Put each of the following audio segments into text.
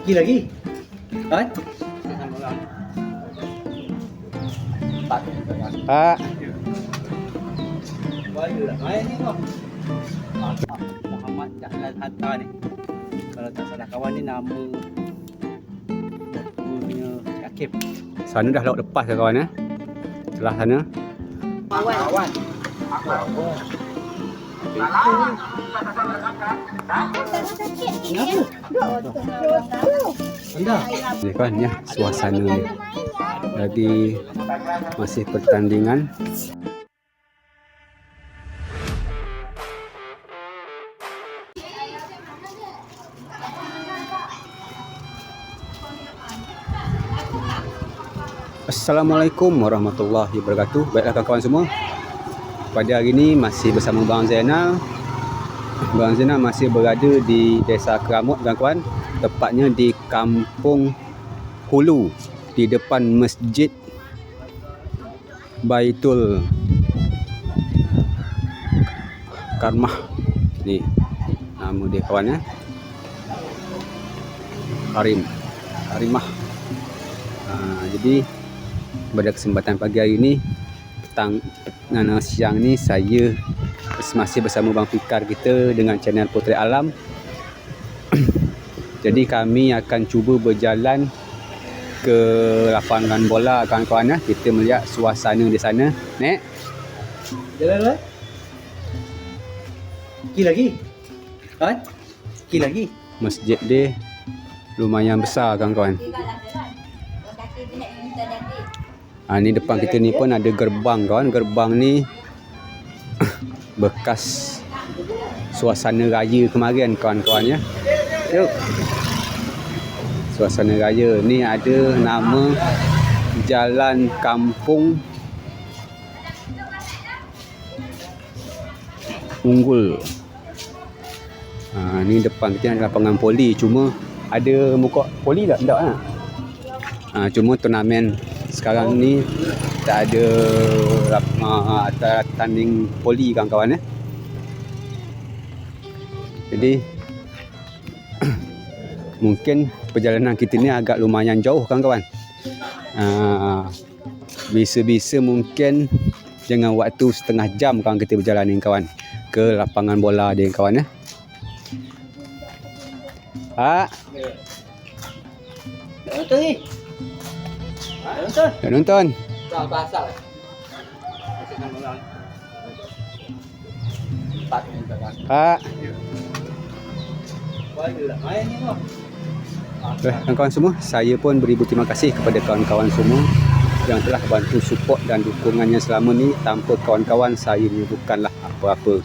Pergi lagi Kan? Pak. Lah Muhammad Dahlan Hatta ni Kalau tak salah kawan ni nama Punya Syakib Sana dah laut lepas ke kawan eh? Sebelah sana. Kawan Anda Ni kan ya suasana ni. Masih pertandingan. Assalamualaikum warahmatullahi wabarakatuh. Baiklah kawan-kawan semua. Pada hari ini masih bersama Bang Zainal. Bang Zainal masih berada di Desa Keramut kawan-kawan. Tepatnya di Kampung Hulu di depan Masjid Baitul Karmah. Ni nama dia kawan ya. Karim. Karimah. Ha, jadi pada kesempatan pagi hari ini petang dan siang ni saya masih bersama Bang Fikar kita dengan channel Potret Alam. Jadi kami akan cuba berjalan ke lapangan bola kawan-kawan ya. Kita melihat suasana di sana. Nek. Jalan lah Pergi lagi Kan? Pergi lagi Masjid dia lumayan besar kawan-kawan. Ha, ni depan kita ni pun ada gerbang kawan. Gerbang ni bekas suasana raya kemarin kawan-kawan ya. Yuk. Suasana raya ni ada nama Jalan Kampung Unggul. Ha, ni depan kita ada lapangan poli cuma ada muka poli tak? Tak kan? Ha, cuma turnamen sekarang ni tak ada uh, tanding poli kawan-kawan eh. Jadi mungkin perjalanan kita ni agak lumayan jauh kawan-kawan. Uh, bisa-bisa mungkin dengan waktu setengah jam kawan kita berjalan ni kawan ke lapangan bola dia kawan eh. Pak, Tak nonton ni nonton nonton? Tak basah lah Empat Pak. Lah kau Baik, kawan-kawan semua, saya pun beribu terima kasih kepada kawan-kawan semua yang telah bantu support dan dukungannya selama ni tanpa kawan-kawan saya ni bukanlah apa-apa.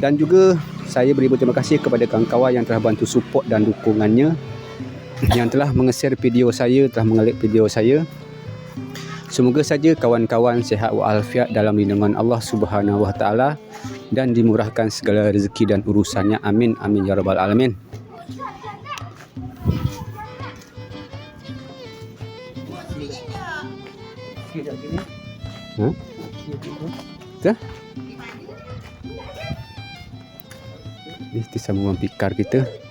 Dan juga saya beribu terima kasih kepada kawan-kawan yang telah bantu support dan dukungannya yang telah menge-share video saya, telah mengelik video saya. Semoga saja kawan-kawan sehat walafiat dalam lindungan Allah Subhanahu Wa Taala dan dimurahkan segala rezeki dan urusannya. Amin amin ya rabbal alamin. Sikit tak sini? Sikit tu Betul? Ni kita sama orang pikar kita.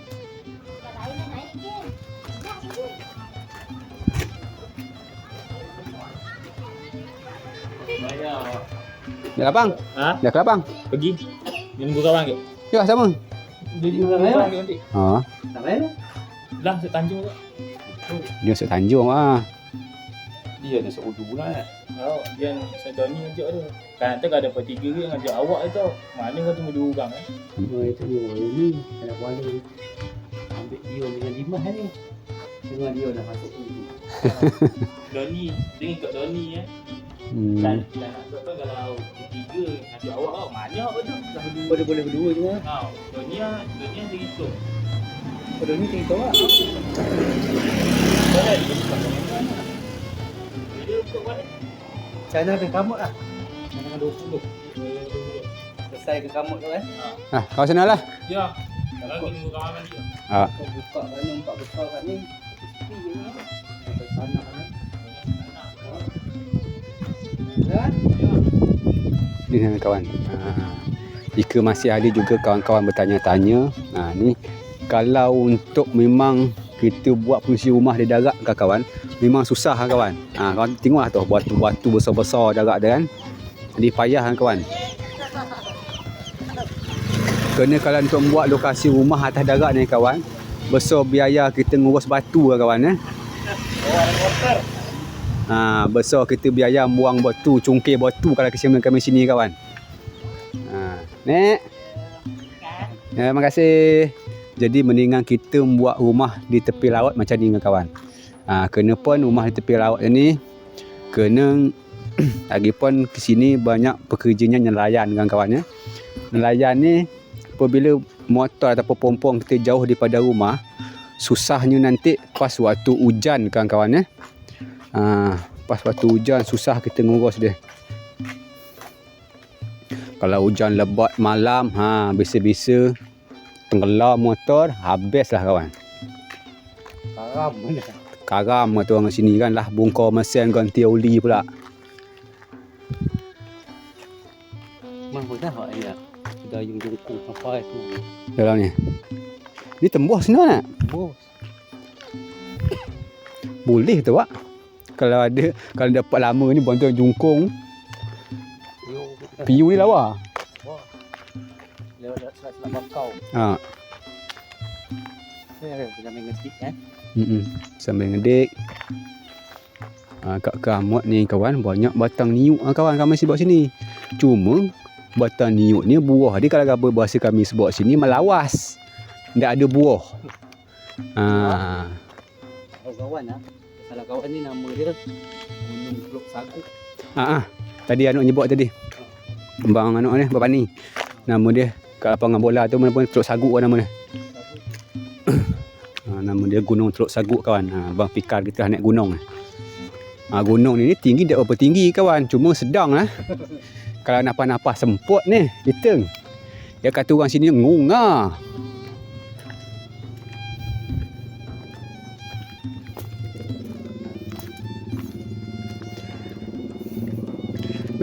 Dah lapang? Ha? Dah ke lapang? Pergi. Dia nunggu kawan ke? Jom sama. Dia dia Orang lain kawan lah. ke nanti? Ha, Tak main lah Lah, set Tanjung tu. dia masuk Tanjung ah. Dia ada seudu lah. Oh, dia Sedoni ajak tu. Kan kalau ada pertiga ke ajak awak tu. Mana kau tunggu dua orang eh? Dua itu dua ni Anak buah ni Ambil Dion dengan Dimas ni Dengan Dion dah masuk ni Doni, dia ikut Doni eh. Hmm. Dan dan nak tu kalau bertiga ajak awak tau. Mana awak tu? Dah berdua. Boleh boleh berdua je lah Kau, ah, Doni ah dia ikut. Pada ni tinggi kau lah Boleh dia suka mana? Dia mana? China ke kamut lah Dengan 20 Selesai ke kamut tu kan Ah, kau sana lah. Ya. Kalau dia nunggu kawan mandi. Ah, Kau buka kat ni Empat besar kat ni Sepi je ni Sampai tanah kan Kan kawan. Ah. jika masih ada juga kawan-kawan bertanya-tanya ha, ni kalau untuk memang kita buat fungsi rumah di darat kawan-kawan memang susah kan kawan? Ha, kawan tengoklah tu batu-batu besar-besar darat dia kan? Jadi payah kan kawan? Kena kalau untuk buat lokasi rumah atas darat ni kawan Besar biaya kita ngurus batu lah kawan eh Ha, besar kita biaya buang batu, cungkir batu kalau kesian kami sini kawan. Ha, nek. Ya, terima kasih. Jadi mendingan kita buat rumah di tepi laut macam ni kawan. Ha, kena pun rumah di tepi laut ni kena lagi pun ke sini banyak pekerjanya nelayan kan kawan ya. Nelayan ni apabila motor ataupun pompong kita jauh daripada rumah susahnya nanti pas waktu hujan kan kawan ya. Ha, pas waktu hujan susah kita ngurus dia. Kalau hujan lebat malam, ha bisa-bisa tenggelam motor, habislah kawan. Karam mana? Karam kata orang sini kan lah bongkar mesin ganti oli pula. Mang pun dah ya. Sudah yung jungku sampai tu. Dalam ni. Ni tembus sana nak? Bos. Boleh tu pak. Kalau ada kalau dapat lama ni bantuan jungkung, piu ni lawa. Lewat selat-selat bakau. Ha. Saya ada kita main ngetik kan. Mm Sambil ngedik. Ha, kat kamut ni kawan banyak batang niuk ha, kawan kami sebab sini. Cuma batang niuk ni buah dia kalau apa bahasa kami sebab sini melawas. Tak ada buah. Ha. Kawan ah. Kawan ni nama dia Gunung Teluk Sagu. Ha ah. Tadi anak nyebut tadi. Bang anak ni bapak ni. Nama dia kat lapangan bola tu mana pun Teluk Saguk kan nama dia. Ha, nama dia Gunung Teluk Saguk kawan. Ha, bang Fikar kita naik gunung ni. Ha, gunung ni, ni tinggi tak berapa tinggi kawan. Cuma sedang lah. Kalau napas-napas semput ni, kita. Dia kata orang sini ngunga.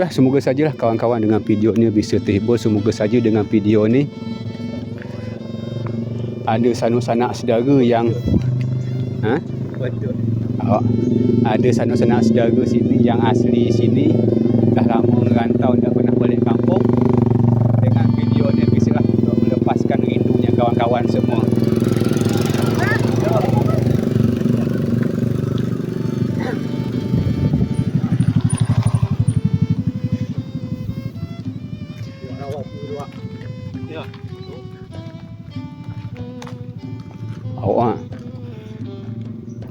Lah, semoga sajalah kawan-kawan dengan video ni bisa terhibur. Semoga saja dengan video ni ada sanak-sanak saudara yang ha? Awak ada sanak-sanak saudara sini yang asli sini dah lama merantau dah pernah balik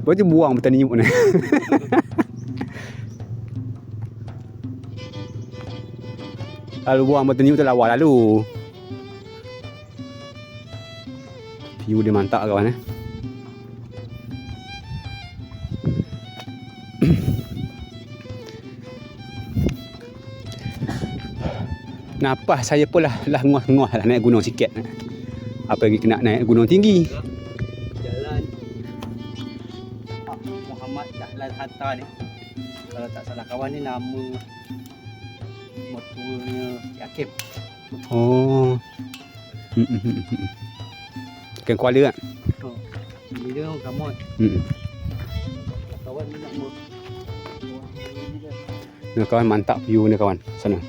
Berarti buang petani nyuk ni. Lalu buang petani nyuk tu lawa lalu. View dia mantap kawan eh. Napas saya pun lah, lah nguah-nguah lah naik gunung sikit. Apa lagi kena naik gunung tinggi. Hatta ni. Kalau tak salah kawan ni nama mertuanya Yakim. Oh. Ikan kuala kan? Oh. Dia orang kamot. Hmm. Kawan ni nak. Ni kawan mantap view ni kawan. Sana.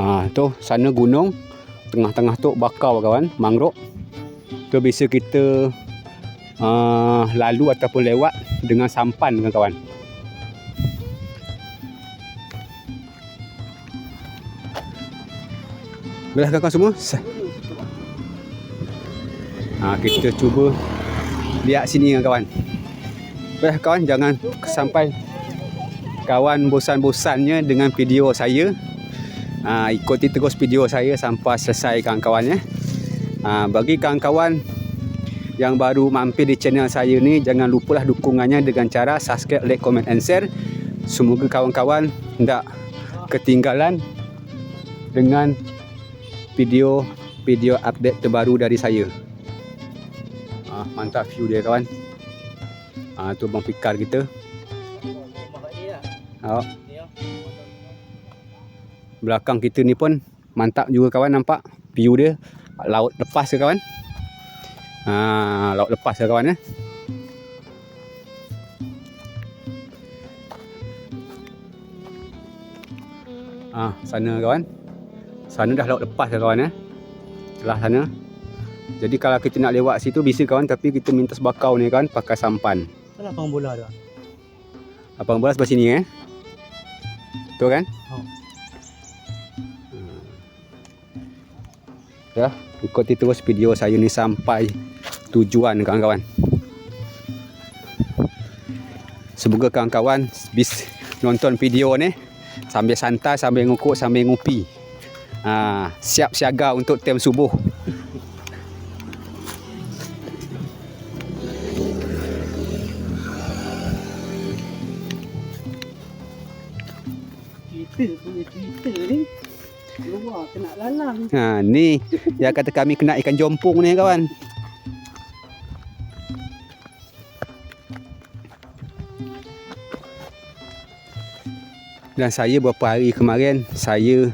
Ah, tu sana gunung. Tengah-tengah tu bakau kawan, mangrove. Tu bisa kita uh, lalu ataupun lewat dengan sampan dengan kawan. Baiklah kawan semua. Ha, kita cuba lihat sini dengan kawan. Baiklah kawan, jangan sampai kawan bosan-bosannya dengan video saya. Ha, ikuti terus video saya sampai selesai kawan-kawan ya. Ha, bagi kawan-kawan yang baru mampir di channel saya ni jangan lupalah dukungannya dengan cara subscribe, like, comment and share. Semoga kawan-kawan tidak ketinggalan dengan video video update terbaru dari saya. Ha, mantap view dia kawan. Ha, tu bang Fikar kita. Lah. belakang kita ni pun mantap juga kawan nampak. view dia laut lepas ke kawan ha, laut lepas ke kawan eh Ah, sana kawan. Sana dah laut lepas ke kawan eh. Sebelah sana. Jadi kalau kita nak lewat situ bisa kawan tapi kita minta sebakau ni kan pakai sampan. Salah pang bola tu. Abang bola sebelah sini eh. Betul kan? Oh. Hmm. Ya, ikuti terus video saya ni sampai tujuan kawan-kawan. Semoga kawan-kawan bis nonton video ni sambil santai, sambil ngukuk, sambil ngupi. Ha, siap siaga untuk tem subuh. Kena lalang. Ha, ni yang kata kami kena ikan jompong ni kawan. Dan saya beberapa hari kemarin saya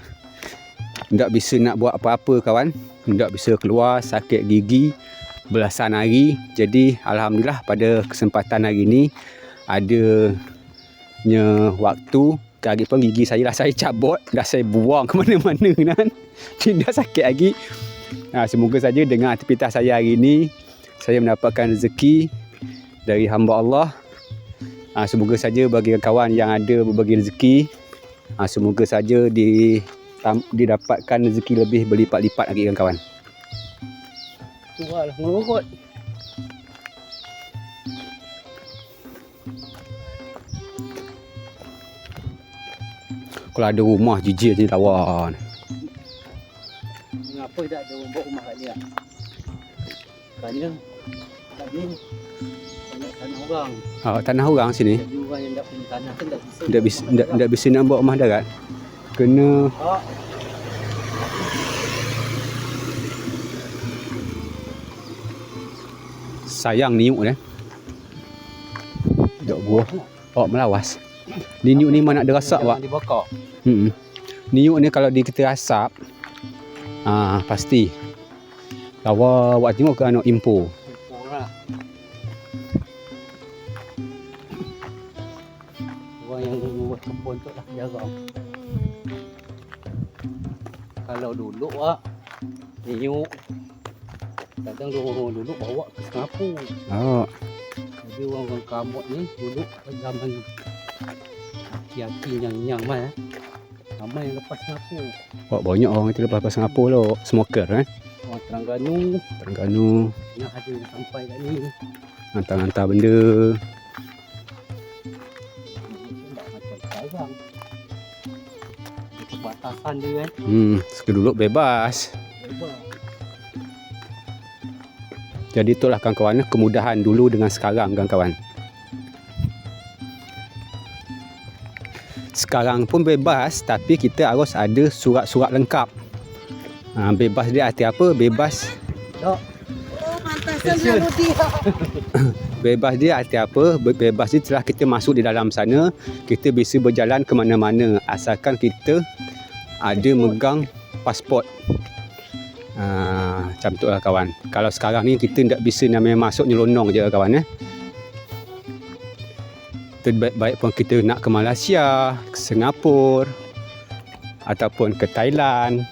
tidak bisa nak buat apa-apa kawan. Tidak bisa keluar, sakit gigi belasan hari. Jadi alhamdulillah pada kesempatan hari ini ada nya waktu Kali pun gigi saya dah saya cabut Dah saya buang ke mana-mana kan Tidak sakit lagi ha, Semoga saja dengan aktivitas saya hari ini Saya mendapatkan rezeki Dari hamba Allah ha, Semoga saja bagi kawan yang ada berbagi rezeki ha, Semoga saja di, didapatkan rezeki lebih berlipat-lipat lagi kawan-kawan Keluar lah ngerokot. Kalau ada rumah jijik je lawan Mengapa tak ada orang buat rumah kat dia? Kerana banyak tanah orang. ha, Tanah orang sini Jadi orang yang tak punya tanah kan tak bisa. tidak bisa tidak bisa nak buat rumah darat kena. Sayang niuk dia dok buah awak melawas. Ni niuk ni mana ada rasak awak dibakar. hmm niuk ni kalau di kita asap ah pasti. Lawa awak tengok ke anak impo kamut ni dulu zaman Aki-aki yang-yang man eh. Ramai yang lepas Singapura. Awak banyak orang itu lepas pasang apa lo smoker eh. Orang Terengganu. Terengganu. Yang ada yang sampai kat ni. Hantar-hantar benda. Perbatasan dia kan hmm sekeduluk bebas. Bebas. Jadi itulah kawan-kawan kemudahan dulu dengan sekarang kawan-kawan sekarang pun bebas tapi kita harus ada surat-surat lengkap. Ha, bebas dia arti apa? Bebas. Oh, bebas dia arti apa? Be- bebas dia setelah kita masuk di dalam sana. Kita bisa berjalan ke mana-mana asalkan kita ada megang pasport. Ha, macam tu lah kawan. Kalau sekarang ni kita tak bisa namanya masuk nyelonong je kawan eh terbaik-baik pun kita nak ke Malaysia ke Singapura ataupun ke Thailand.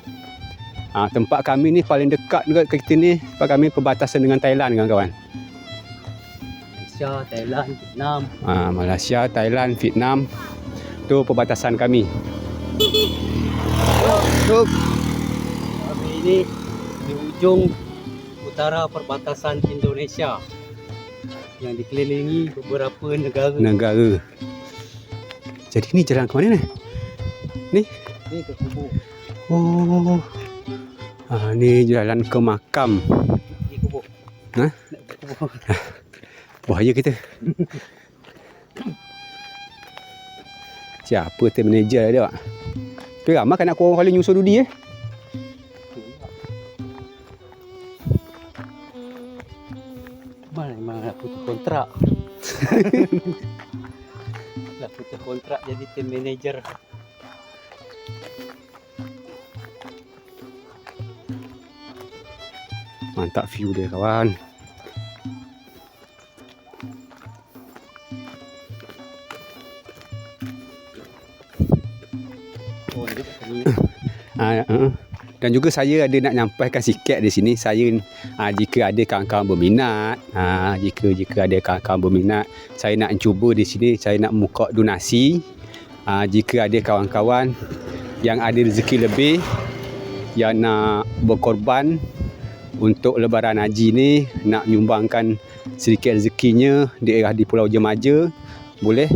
Ha, tempat kami ni paling dekat juga ke kita ni tempat kami perbatasan dengan Thailand kawan-kawan Malaysia, Thailand, Vietnam. Ha, Malaysia, Thailand, Vietnam. Tu perbatasan kami. Tu Kami ini di ujung utara perbatasan Indonesia yang dikelilingi beberapa negara. negara. Jadi ni jalan ke mana ni? Ini ke kubur. Oh. Ha, ni jalan ke makam. Di kubur. Ha? Kubur. Bahaya kita. Siapa tu manager dia? Pak? Tapi ramai kan nak korang kali nyusul Dudi eh? Nak putus kontrak jadi team manager. Mantap view dia kawan. Oh, dia ni. Ha, uh, dan juga saya ada nak nyampaikan sikit di sini. Saya ha, jika ada kawan-kawan berminat ha, jika jika ada kawan-kawan berminat saya nak cuba di sini. Saya nak buka donasi. Ha, jika ada kawan-kawan yang ada rezeki lebih yang nak berkorban untuk lebaran haji ni nak nyumbangkan sedikit rezekinya di daerah di Pulau Jemaja boleh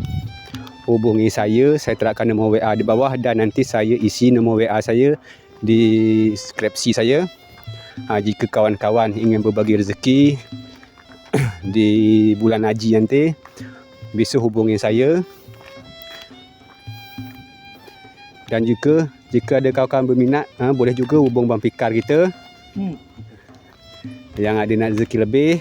hubungi saya. Saya terapkan nombor WA di bawah dan nanti saya isi nombor WA saya di skripsi saya. Ha, jika kawan-kawan ingin berbagi rezeki di bulan haji nanti bisa hubungi saya. Dan juga jika ada kawan-kawan berminat ha, boleh juga hubung Bang Fikar kita. Hmm. yang ada nak rezeki lebih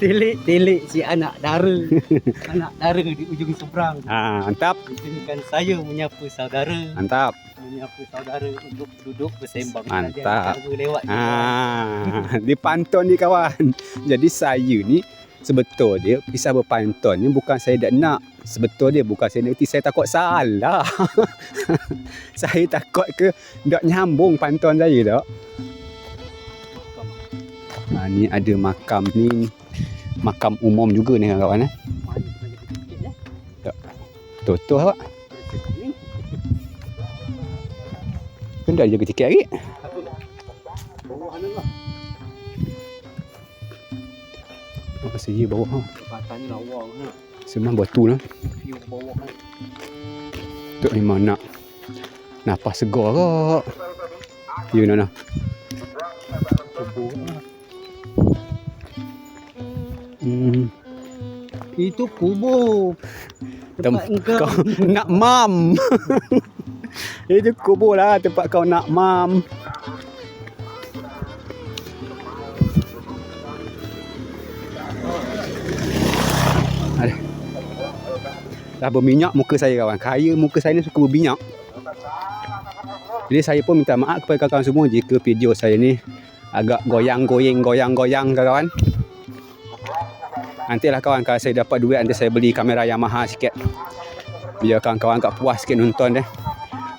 Tilik si anak dara. anak dara di ujung seberang. ha, mantap Izinkan saya menyapa saudara. mantap Menyapa saudara untuk duduk bersembang. Mantap. Lewat. Ah, di pantun ni kawan. Jadi saya ni sebetul dia pisah berpantun ni bukan saya tak nak. Sebetul dia bukan saya nak erti saya takut salah. saya takut ke tak nyambung pantun saya tak. Ha, ni ada makam ni makam umum juga ni kawan eh. Mana mana sikit eh. Betul awak. Kan dah jaga tiket lagi. Oh, saya bawah ha. Ni lawa ha. Semua batu lah. Tok memang nak Napas segar kak Ya Nana Kubur ha. Hmm. Itu kubur. Tempat Tem- engkau. Kau nak mam Itu kubur lah tempat kau nak mam Ada. Dah berminyak muka saya kawan Kaya muka saya ni suka berminyak Jadi saya pun minta maaf kepada kawan-kawan semua Jika video saya ni Agak goyang-goyang Goyang-goyang kawan Nantilah kawan Kalau saya dapat duit Nanti saya beli kamera Yamaha sikit. Biar kawan-kawan agak puas sikit nonton eh.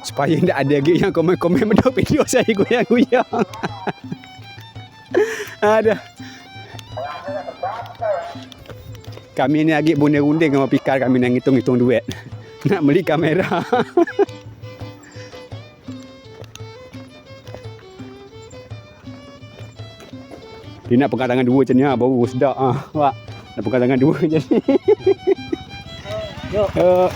Supaya tak ada lagi yang komen-komen benda video saya goyang-goyang. Ada Kami ni lagi bunding-bunding sama Pikar kami nak hitung-hitung duit. Nak beli kamera. Dia nak pegang tangan dua macam ni lah, baru sedap ah. Wak. Pegang tangan dua macam ni. Yo. Uh,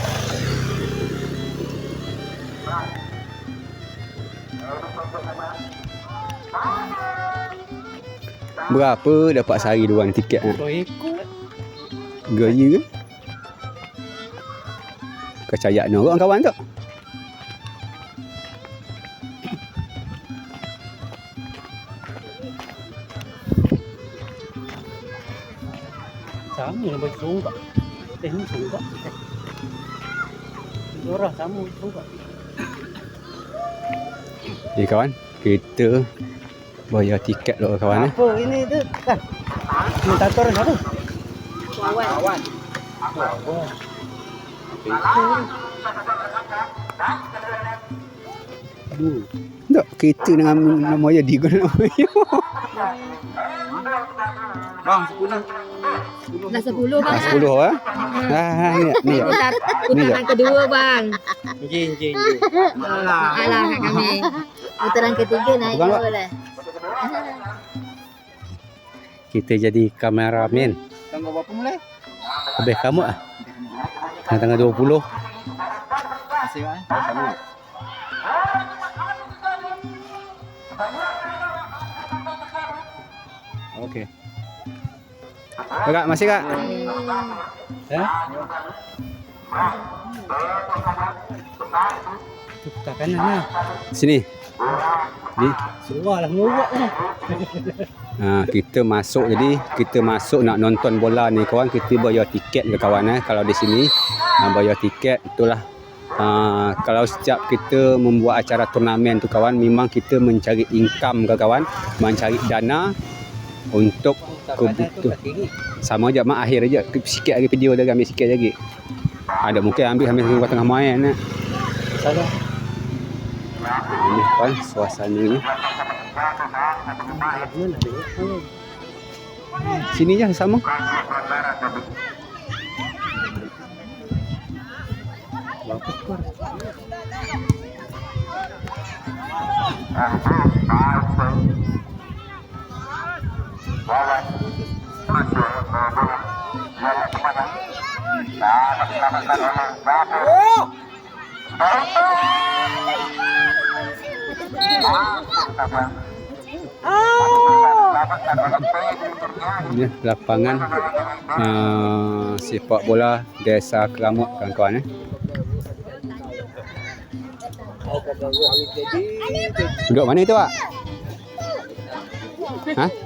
Berapa dapat sehari dua orang tiket? Dua ekor. Gaya ke? Kecayaan orang kawan tu. Sama lah baju songgak. Eh ni songgak. Eh. Orang sama songgak. Jadi kawan, kita bayar tiket dulu kawan eh. Apa ini tu kan? Komentator siapa? Kawan. Kawan. Kawan. Itu. Aduh. Tak, kereta dengan nama dia Digo nama dia. Bang, sepuluh. Dah sepuluh bang. Ah, 10 ah. Ah, ni ni. Putar, Ni putaran kedua bang. Enjin, enjin, enjin. Alah. Alah kat kami. Putaran ketiga naik Bukan, dua lah. Kita jadi kameraman. Tanggal berapa mulai? Habis kamu ah. Tanggal 20. Masih kan? Sama. Kak, masih kak? Itu putar kanan lah. Sini. Ni Seruah lah nguruk lah. Ha, kita masuk jadi kita masuk nak nonton bola ni kawan kita bayar tiket ke kawan eh kalau di sini ha, bayar tiket itulah ha, kalau setiap kita membuat acara turnamen tu kawan memang kita mencari income ke kawan mencari dana untuk kebutuhan sama je mak akhir aja sikit lagi video dia ambil sikit lagi. Ada mungkin ambil ambil tengah tengah main eh. Salah. Ini kawan suasana ni Ini lapangan uh, sepak bola Desa Keramut kawan-kawan eh. Duduk mana itu, Pak? Ha?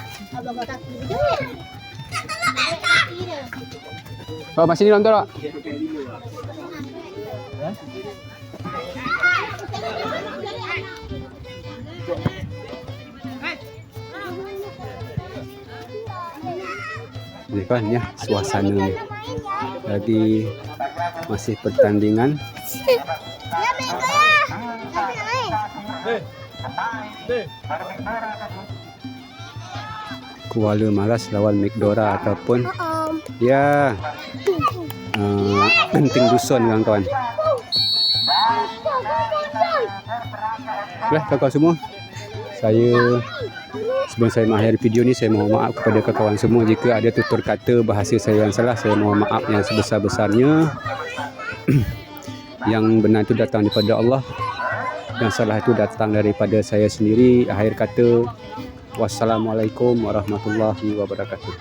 Oh, masih ni nonton tak? Ni kan ya suasana ni. Jadi masih pertandingan. Kuala Maras lawan Mekdora ataupun ya uh, genting dusun kawan-kawan. Baiklah kawan-kawan semua. Saya sebelum saya mengakhiri video ni saya mohon maaf kepada kawan-kawan semua jika ada tutur kata bahasa saya yang salah saya mohon maaf yang sebesar-besarnya. yang benar itu datang daripada Allah. Yang salah itu datang daripada saya sendiri. Akhir kata wassalamualaikum warahmatullahi wabarakatuh.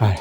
Hai.